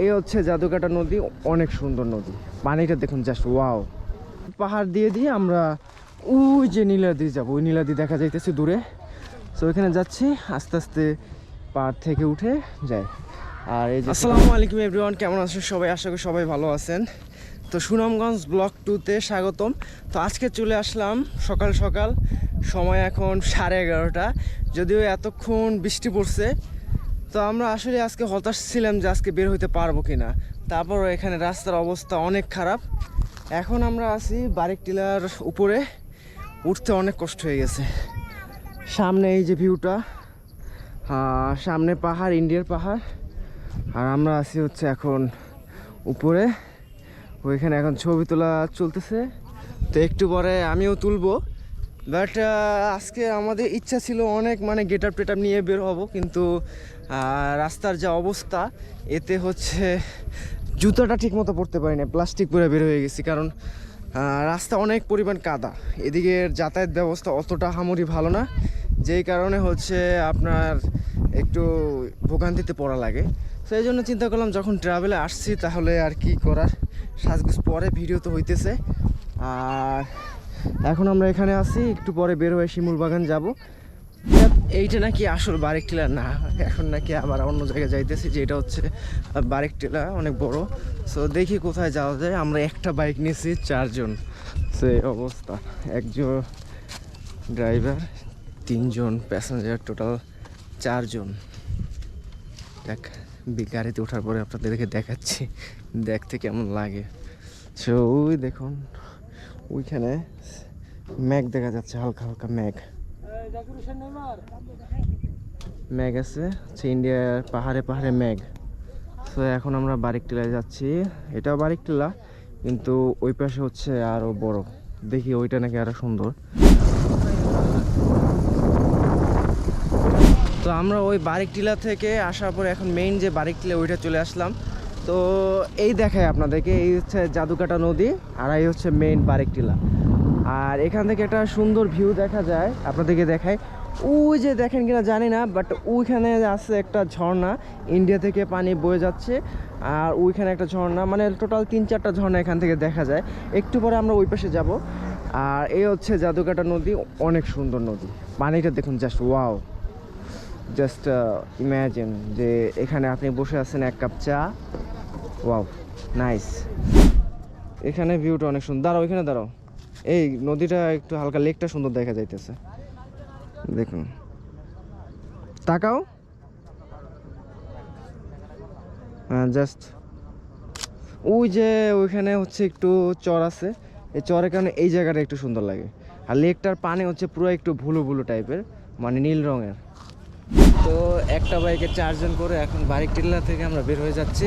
এই হচ্ছে জাদুকাটা নদী, অনেক সুন্দর নদী। পানিটা দেখুন জাস্ট ওয়াও পাহাড় দিয়ে দিয়ে আমরা ওই যে নীলাদি যাব, ওই নীলাদি দেখা যাইতেছে দূরে। তো ওইখানে যাচ্ছি, আস্তে আস্তে পাহাড় থেকে উঠে যাই। আর এই যে আসসালামু আলাইকুম এভরিওয়ান কেমন আছেন সবাই? আশা করি সবাই ভালো আছেন। তো সুনামগঞ্জ ব্লক টুতে স্বাগতম। তো আজকে চলে আসলাম সকাল সকাল। সময় এখন সাড়ে এগারোটা। যদিও এতক্ষণ বৃষ্টি পড়ছে তো আমরা আসলে আজকে হতাশ ছিলাম যে আজকে বের হইতে পারব কিনা। তারপরও এখানে রাস্তার অবস্থা অনেক খারাপ। এখন আমরা আছি বারিক টিলার উপরে। উঠতে অনেক কষ্ট হয়ে গেছে। সামনে এই যে ভিউটা সামনে পাহাড়, ইন্ডিয়ার পাহাড়। আর আমরা আছি হচ্ছে এখন উপরে। ওইখানে এখন ছবি তোলা চলতেছে। তো একটু পরে আমিও তুলবো। বাট আজকে আমাদের ইচ্ছা ছিল অনেক মানে গেট আপ নিয়ে বের হব। কিন্তু রাস্তার যা অবস্থা, এতে হচ্ছে জুতাটা ঠিক মতো পরতে পারি না প্লাস্টিক পরে বের হয়ে গেছি। কারণ রাস্তা অনেক পরিমাণ কাদা। এদিকে যাতায়াত ব্যবস্থা অতটা হামরি ভালো না, যেই কারণে হচ্ছে আপনার একটু ভোগান্তিতে পড়া লাগে। তো এই জন্য চিন্তা করলাম, যখন ট্রাভেলে আসছি, তাহলে আর কি করার? সাজগুজ পরে ভিডিও তো হইতেছে। আর এখন আমরা এখানে আছি, একটু পরে বের হয়ে শিমুল বাগান যাব। এইটা নাকি আসল বারেক টিলা। না, এখন নাকি আবার অন্য জায়গায় যাইতেছি, যে এটা হচ্ছে বারেক টিলা, অনেক বড়। সো দেখি কোথায় যাওয়া যায়। আমরা একটা বাইক নিয়েছি, চারজন। সে অবস্থা। একজন ড্রাইভার, তিনজন প্যাসেঞ্জার, টোটাল চারজন। দেখ গাড়িতে ওঠার পরে আপনাদেরকে দেখাচ্ছি, দেখতে কেমন লাগে। সো ওই দেখুন, ওইখানে ম্যাগ দেখা যাচ্ছে, হালকা হালকা ম্যাগ। ম্যাগ আছে, হচ্ছে ইন্ডিয়ার পাহাড়ে পাহাড়ে ম্যাগ সো এখন আমরা বারিক টিলায় যাচ্ছি। এটাও বারিক টিলা কিন্তু ওই পাশে হচ্ছে আরও বড়। দেখি ওইটা নাকি আরও সুন্দর। তো আমরা ওই বারিক টিলা থেকে আসার পরে এখন মেইন যে বারিক টিলা ওইটা চলে আসলাম। তো এই দেখায় আপনাদেরকে, এই হচ্ছে জাদুকাটা নদী, আর এই হচ্ছে মেইন বারিক টিলা আর এখান থেকে একটা সুন্দর ভিউ দেখা যায়, আপনাদেরকে দেখায়। ওই যে দেখেন কিনা, জানি না বাট ওইখানে আছে একটা ঝর্ণা ইন্ডিয়া থেকে পানি বয়ে যাচ্ছে, আর ওইখানে একটা ঝর্ণা মানে টোটাল তিন চারটা ঝর্ণা এখান থেকে দেখা যায়। একটু পরে আমরা ওই পাশে যাব, আর এই হচ্ছে জাদুকাটা নদী, অনেক সুন্দর নদী। পানিটা দেখুন জাস্ট ওয়াও জাস্ট ইম্যাজিন যে এখানে আপনি বসে আছেন এক কাপ চা। ওয়াও নাইস এখানে ভিউটা অনেক সুন্দর। দাঁড়াও, এখানে দাঁড়াও। এই নদীটা একটু হালকা লেকটা সুন্দর দেখা যাইতেছে। দেখুন। তাকাও। হ্যাঁ জাস্ট ওই যে ওইখানে হচ্ছে একটু চর আছে। এই চরের কারণে এই জায়গাটা একটু সুন্দর লাগে। আর লেকটার পানি হচ্ছে পুরো একটু ভুলু ভুলু টাইপের মানে নীল রঙের। তো একটা বাইকে চারজন করে এখন বারিক টিল্লা থেকে আমরা বের হয়ে যাচ্ছি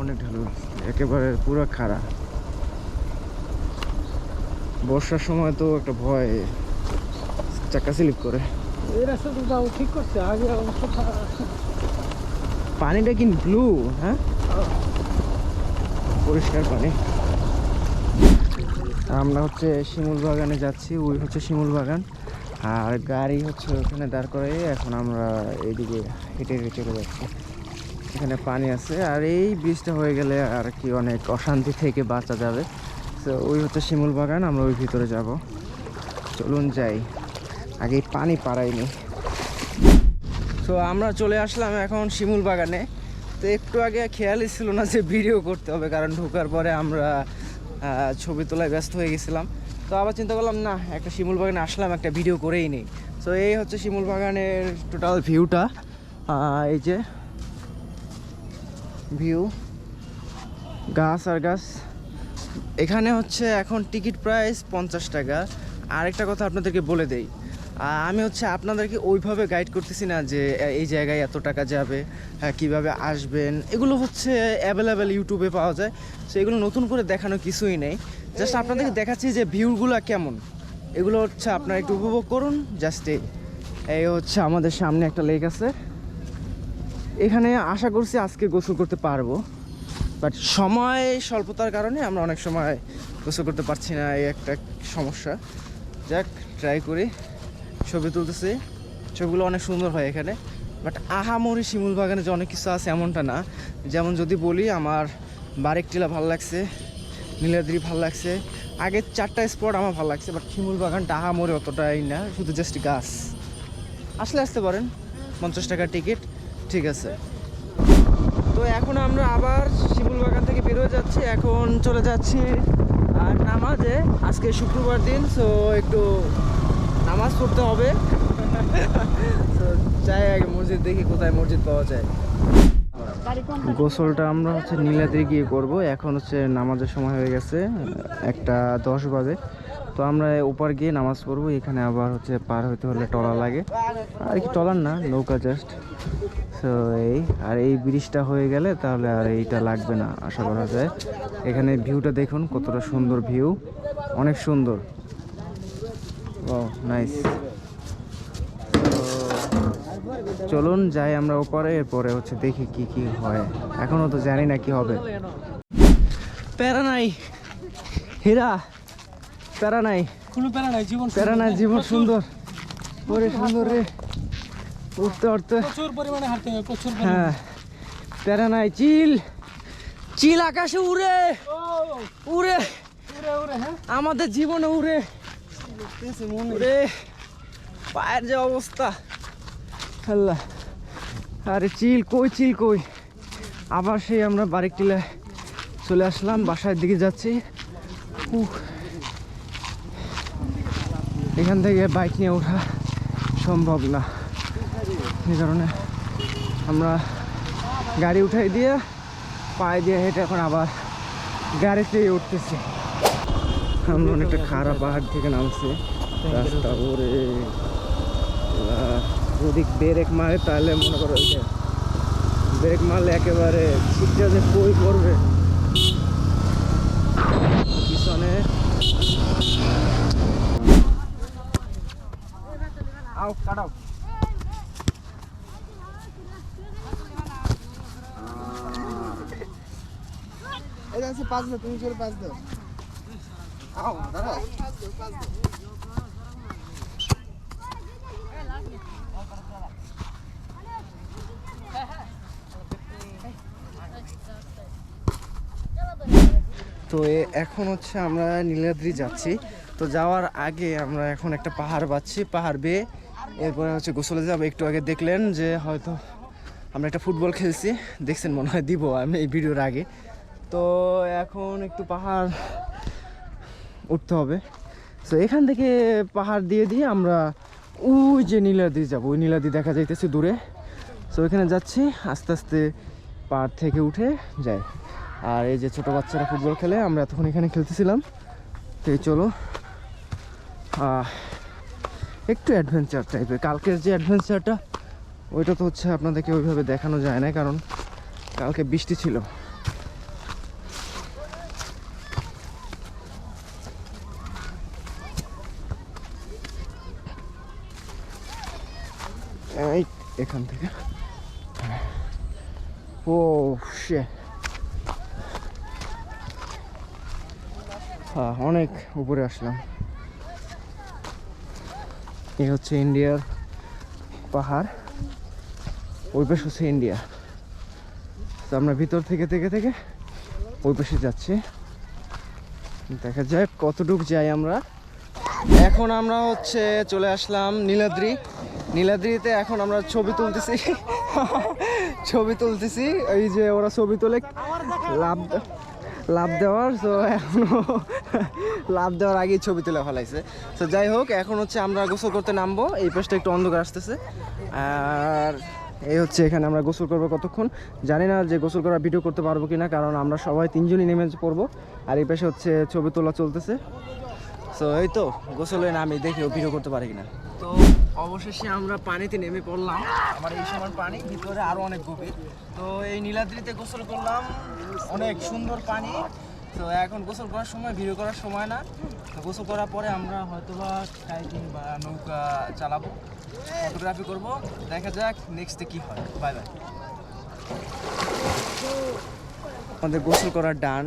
অনেক ঢালু একেবারে পুরো খাড়া। বর্ষার সময় তো একটা ভয় চাকা স্লিপ করে এই রাস্তাটা ঠিক করছে আগে অবশ্য পানিটা কি ব্লু হ্যাঁ? পরিষ্কার পানি। আমরা হচ্ছে শিমুল বাগানে যাচ্ছি ওই হচ্ছে শিমুল বাগান। আর গাড়ি হচ্ছে ওখানে দাঁড় করে এখন আমরা এইদিকে হেঁটে হেঁটে চলে যাচ্ছি। এখানে পানি আছে। আর এই ব্রিজটা হয়ে গেলে আর কি অনেক অশান্তি থেকে বাঁচা যাবে। তো ওই হচ্ছে শিমুল বাগান, আমরা ওই ভিতরে যাব। চলুন যাই। আগে পানি পাড়াইনি তো আমরা চলে আসলাম এখন শিমুল বাগানে। তো একটু আগে খেয়ালই ছিল না যে ভিডিও করতে হবে, কারণ ঢোকার পরে আমরা ছবি তোলায় ব্যস্ত হয়ে গেছিলাম। তো আবার চিন্তা করলাম, না, একটা শিমুল বাগানে আসলাম, একটা ভিডিও করেই নেই। তো এই হচ্ছে শিমুল বাগানের টোটাল ভিউটা এই যে ভিউ গাছ আর গাছ। এখানে হচ্ছে এখন টিকিট প্রাইস পঞ্চাশ টাকা। আরেকটা কথা আপনাদেরকে বলে দেই আমি হচ্ছে আপনাদেরকে ওইভাবে গাইড করতেছি না যে এই জায়গায় এত টাকা যাবে হ্যাঁ, কীভাবে আসবেন। এগুলো হচ্ছে অ্যাভেলেবেল ইউটিউবে পাওয়া যায় সো এগুলো নতুন করে দেখানো কিছুই নেই। জাস্ট আপনাদেরকে দেখাচ্ছি যে ভিউগুলো কেমন। এগুলো হচ্ছে আপনারা একটু উপভোগ করুন জাস্ট এই এই হচ্ছে আমাদের সামনে একটা লেক আছে। এখানে আশা করছি আজকে গোসল করতে পারব। বাট সময় স্বল্পতার কারণে আমরা অনেক সময় গোসল করতে পারছি না, এই একটা সমস্যা। যাক ট্রাই করি। ছবি তুলতেছি। ছবিগুলো অনেক সুন্দর হয় এখানে। বাট আহামরি শিমুল বাগানে যে অনেক কিছু আছে এমনটা না। যেমন যদি বলি, আমার বারেকটিলা ভালো লাগছে নীলাদ্রি ভালো লাগছে। আগের চারটা স্পট আমার ভালো লাগছে বাট শিমুল বাগানটা আহামরি অতটাই না, শুধু জাস্ট গাছ। আসলে আসতে পারেন, পঞ্চাশ টাকার টিকিট ঠিক আছে। তো এখন আমরা আবার শিমুল বাগান থেকে বেরোয় যাচ্ছি। এখন চলে যাচ্ছি আর নামাজে। আজকে শুক্রবার দিন সো একটু নামাজ পড়তে হবে। তো যাই আগে মসজিদ দেখি কোথায় মসজিদ পাওয়া যায়। গোসলটা আমরা হচ্ছে নীলাদ্রি গিয়ে করব। এখন হচ্ছে নামাজের সময় হয়ে গেছে, একটা দশ বাজে। তো আমরা ওপার গিয়ে নামাজ পড়ব। এখানে আবার হচ্ছে পার হতে হলে টলা লাগে। আর কি টলার না, নৌকা জাস্ট তো এই। আর এই ব্রিজটা হয়ে গেলে তাহলে আর এইটা লাগবে না আশা করা যায় এখানে ভিউটা দেখুন কতটা সুন্দর ভিউ। অনেক সুন্দর। Oh nice. চলুন যাই আমরা ওপরে এরপরে হচ্ছে দেখি কি কি হয়। এখনও তো জানি না কি হবে। প্যারা নাই। হীরা প্যারা নাই। কোনো প্যারা নাই জীবন প্যারা নাই জীবন সুন্দর। ওরে সুন্দর রে। উঠতে উঠতে। প্রচুর পরিমাণে হাঁটতে হবে প্রচুর হ্যাঁ। প্যারা নাই চিল। চিল আকাশে উড়ে। উড়ে। হ্যাঁ। আমাদের জীবনে উড়ে। উড়ে। পায়ের যে অবস্থা। আল্লাহ। আরে চিল কই চিল কই? আবার সেই আমরা বাড়ির টিলায় চলে আসলাম বাসার দিকে যাচ্ছি। এখান থেকে বাইক নিয়ে ওঠা সম্ভব না। এই কারণে আমরা গাড়ি উঠাই দিয়ে পায়ে দিয়ে হেঁটে এখন আবার গাড়িতেই উঠতেছি। আমরা অনেকটা খারাপ পাহাড় থেকে নামছি। রাস্তা ওরে যদি ব্রেক মারে তাহলে মনে করো যে ব্রেক মারলে একেবারে সিটটা যে কই পড়বে। পিছনে কাটাও এটা আছে, পাঁচ দাও তুমি পাঁচ দাও তো এখন হচ্ছে আমরা নীলাদ্রি যাচ্ছি। তো যাওয়ার আগে আমরা এখন একটা পাহাড় পাচ্ছি, পাহাড় বেয়ে। এরপরে হচ্ছে গোসলে যাব। একটু আগে দেখলেন যে হয়তো আমরা একটা ফুটবল খেলছি। দেখছেন মনে হয় দিব আমি এই ভিডিওর আগে। তো এখন একটু পাহাড় উঠতে হবে। তো এখান থেকে পাহাড় দিয়ে দিয়ে আমরা ওই যে নীলাদ্রি যাব। ওই নীলাদি দেখা যাইতেছে দূরে। তো এখানে যাচ্ছি, আস্তে আস্তে পাহাড় থেকে উঠে যাই। আর এই যে ছোট বাচ্চারা ফুটবল খেলে, আমরা এতক্ষণ এখানে খেলতেছিলাম। তো চলো। একটু অ্যাডভেঞ্চার টাইপের কালকের যে অ্যাডভেঞ্চারটা ওইটা তো হচ্ছে আপনাদেরকে ওইভাবে দেখানো যায় না কারণ কালকে বৃষ্টি ছিল। এই, এখান থেকে। ও শে হ্যাঁ অনেক উপরে আসলাম। এই হচ্ছে ইন্ডিয়ার পাহাড়। ওই পাশে হচ্ছে ইন্ডিয়া। তো আমরা ভিতর থেকে থেকে থেকে ওই পাশে যাচ্ছি। দেখা যাক কতটুকু যাই আমরা। এখন আমরা হচ্ছে চলে আসলাম নীলাদ্রি। নীলাদ্রিতে এখন আমরা ছবি তুলতেছি। ছবি তুলতেছি। এই যে ওরা ছবি তুলে, লাভ লাভ দেওয়ার, তো এখনও লাভ দেওয়ার আগেই ছবি তুলে ফেলাইছে। তো যাই হোক, এখন হচ্ছে আমরা গোসল করতে নামবো। এই পাশটা একটু অন্ধকার আসতেছে। আর এই হচ্ছে এখানে আমরা গোসল করব কতক্ষণ। জানি না যে গোসল করার ভিডিও করতে পারব কিনা, কারণ আমরা সবাই তিনজনই নেমে পড়ব। আর এই পাশে হচ্ছে ছবি তোলা চলতেছে। তো এই তো, গোসলে নামি, দেখি ভিডিও করতে পারি কিনা। তো অবশেষে আমরা পানিতে নেমে পড়লাম। আমার এই সময় পানি, ভিতরে আরও অনেক গভীর। তো এই নীলাদ্রিতে গোসল করলাম, অনেক সুন্দর পানি। তো এখন গোসল করার সময়, ভিডিও করার সময় না। তো গোসল করার পরে আমরা হয়তোবা কাইকিং বা নৌকা চালাবো, ফটোগ্রাফি করব। দেখা যাক নেক্সটে কি হয়। বাই বাই আমাদের গোসল করার ডান।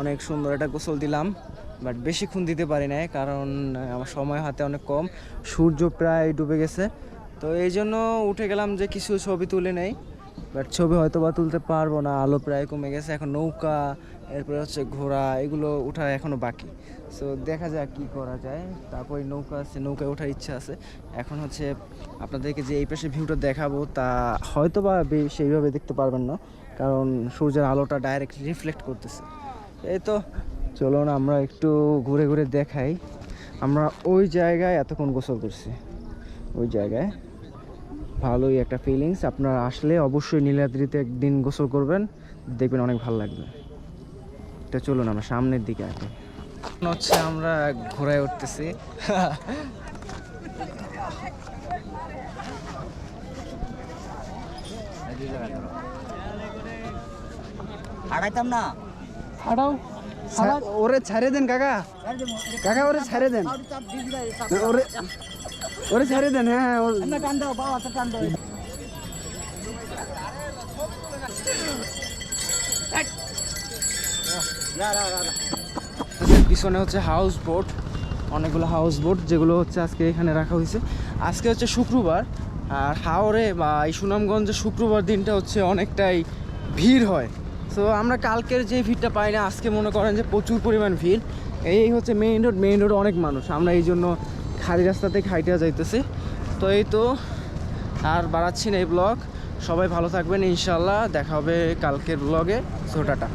অনেক সুন্দর একটা গোসল দিলাম। বাট বেশিক্ষণ দিতে পারি নাই, কারণ আমার সময় হাতে অনেক কম। সূর্য প্রায় ডুবে গেছে। তো এই জন্য উঠে গেলাম যে কিছু ছবি তুলে নেই। বাট ছবি হয়তো বা তুলতে পারব না, আলো প্রায় কমে গেছে, এখন নৌকা, এরপরে হচ্ছে ঘোড়া, এগুলো ওঠা এখনও বাকি। সো দেখা যাক কি করা যায়। তারপরে নৌকা আছে, নৌকায় ওঠার ইচ্ছা আছে। এখন হচ্ছে আপনাদেরকে যে এই পাশে ভিউটা দেখাবো, তা হয়তো বা, সেইভাবে দেখতে পারবেন না। কারণ সূর্যের আলোটা ডাইরেক্ট রিফ্লেক্ট করতেছে। এই তো চলুন আমরা একটু ঘুরে ঘুরে দেখাই। আমরা ওই জায়গায় এতক্ষণ গোসল করছি। ওই জায়গায়। ভালোই একটা ফিলিংস আপনারা আসলে অবশ্যই নীলাদ্রিতে একদিন গোসল করবেন। দেখবেন অনেক ভালো লাগবে। তো চলুন আমরা সামনের দিকে আগে। এখন হচ্ছে আমরা ঘোরায় উঠতেছি। হাঁটাইতাম না। হাঁটাও? ওরে ছাড়ে দেন, কাকা। কাকা, ওরে ছাড়ে দেন। ওরে ওরে ছাড়ে দেন হ্যাঁ হ্যাঁ আমাদের পিছনে হচ্ছে হাউস বোট অনেকগুলো হাউস বোট যেগুলো হচ্ছে আজকে এখানে রাখা হয়েছে। আজকে হচ্ছে শুক্রবার, আর হাওড়ে বা এই সুনামগঞ্জে শুক্রবার দিনটা হচ্ছে অনেকটাই ভিড় হয়। তো আমরা কালকের যে ভিড়টা পাই না, আজকে মনে করেন যে প্রচুর পরিমাণ ভিড়। এই হচ্ছে মেইন রোড মেইন রোড অনেক মানুষ। আমরা এই জন্য খালি রাস্তাতে খাইটা যাইতেছি। তো এই তো, আর বাড়াচ্ছি না এই ব্লগ সবাই ভালো থাকবেন ইনশাল্লাহ দেখা হবে কালকের ব্লগে সো টাটা।